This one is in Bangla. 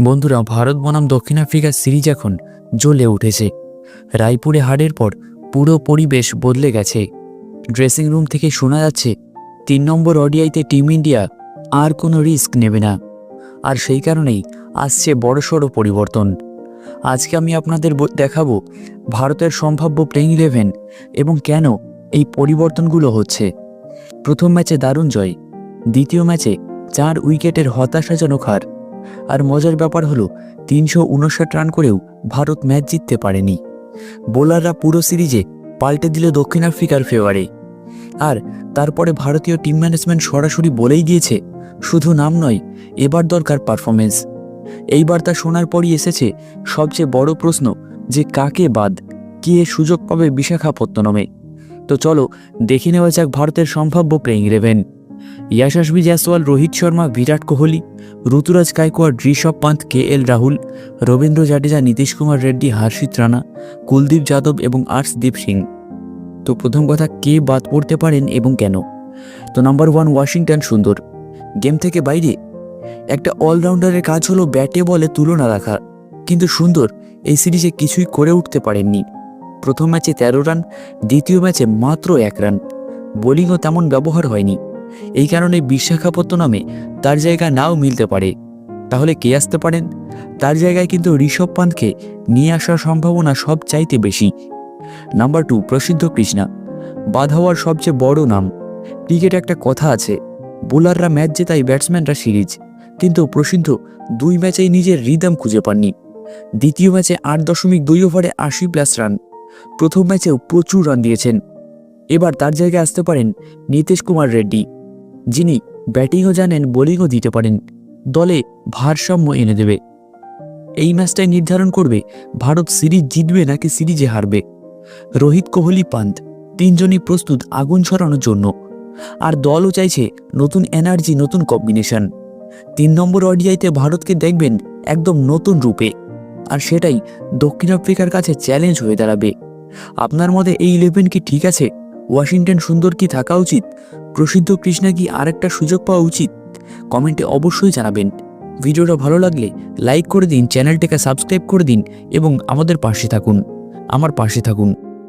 বন্ধুরা, ভারত বনাম দক্ষিণ আফ্রিকার সিরিজ এখন জ্বলে উঠেছে। রায়পুরে হারের পর পুরো পরিবেশ বদলে গেছে। ড্রেসিং রুম থেকে শোনা যাচ্ছে, তিন নম্বর অডিআইতে টিম ইন্ডিয়া আর কোনো রিস্ক নেবে না। আর সেই কারণেই আসছে বড়সড় পরিবর্তন। আজকে আমি আপনাদের দেখাবো ভারতের সম্ভাব্য প্লেইং ইলেভেন এবং কেন এই পরিবর্তনগুলো হচ্ছে। প্রথম ম্যাচে দারুণ জয়, দ্বিতীয় ম্যাচে চার উইকেটের হতাশাজনক হার। আর মজার ব্যাপার হলো, তিনশো উনষাট রান করেও ভারত ম্যাচ জিততে পারেনি। বোলাররা পুরো সিরিজে পাল্টে দিল দক্ষিণ আফ্রিকার ফেভারে আর তারপরে ভারতীয় টিম ম্যানেজমেন্ট সরাসরি বলেই দিয়েছে শুধু নাম নয়, এবার দরকার পারফরমেন্স এই বার্তা শোনার পরই এসেছে সবচেয়ে বড় প্রশ্ন যে কাকে বাদ, কে সুযোগ পাবে বিশাখাপত্তনমে। তো চলো, দেখে নেওয়া যাক ভারতের সম্ভাব্য playing eleven Yashasvi Jaiswal, Rohit Sharma, Virat Kohli, Ruturaj Gaikwad, Rishabh Pant, K L Rahul, Ravindra Jadeja, Nitish Kumar Reddy, Harshit Rana, Kuldeep Yadav এবং আর্শদীপ সিং। তো প্রথম কথা, কে বাদ পড়তে পারেন এবং কেন? তো number one Washington Sundar. Game থেকে বাইরে। একটা অলরাউন্ডারের কাজ হলো ব্যাটে বলে তুলনা রাখা। কিন্তু সুন্দর, এই সিরিজে কিছুই করে উঠতে পারেননি। প্রথম ম্যাচে তেরো রান, দ্বিতীয় ম্যাচে মাত্র এক রান। বোলিংও তেমন ব্যবহার হয়নি। এই কারণে বিশাখাপত্তনমে তার জায়গা নাও মিলতে পারে। তাহলে কে আসতে পারেন? তার জায়গায় কিন্তু ঋষভ পান্তকে নিয়ে আসার সম্ভাবনা সব চাইতে বেশি। নাম্বার টু, প্রসিদ্ধ কৃষ্ণা। বাদ হওয়ার সবচেয়ে বড় নাম। ক্রিকেটে একটা কথা আছে, বোলাররা ম্যাচ জেতায় ব্যাটসম্যানরা সিরিজ। কিন্তু প্রসিদ্ধ দুই ম্যাচেই নিজের রিদম খুঁজে পাননি। দ্বিতীয় ম্যাচে আট দশমিক দুই ওভারে আশি প্লাস রান। প্রথম ম্যাচেও প্রচুর রান দিয়েছেন। এবার তার জায়গায় আসতে পারেন নীতিশ কুমার রেড্ডি। যিনি ব্যাটিংও জানেন, বোলিংও দিতে পারেন, দলে ভারসাম্য এনে দেবে। এই ম্যাচটাই নির্ধারণ করবে, ভারত সিরিজ জিতবে নাকি সিরিজে হারবে। রোহিত কোহলি পান্ত তিনজনই প্রস্তুত আগুন ছড়ানোর জন্য। আর দলও চাইছে নতুন এনার্জি, নতুন কম্বিনেশন। তিন নম্বর অডিআইতে ভারতকে দেখবেন একদম নতুন রূপে। আর সেটাই দক্ষিণ আফ্রিকার কাছে চ্যালেঞ্জ হয়ে দাঁড়াবে। আপনার মতে এই ইলেভেন কি ঠিক আছে? ওয়াশিংটন সুন্দর কি থাকা উচিত? প্রসিদ্ধ কৃষ্ণা কি আর একটা সুযোগ পাওয়া উচিত? কমেন্টে অবশ্যই জানাবেন। ভিডিওটা ভালো লাগলে লাইক করে দিন, চ্যানেলটিকে সাবস্ক্রাইব করে দিন এবং আমাদের পাশে থাকুন। আমার পাশে থাকুন।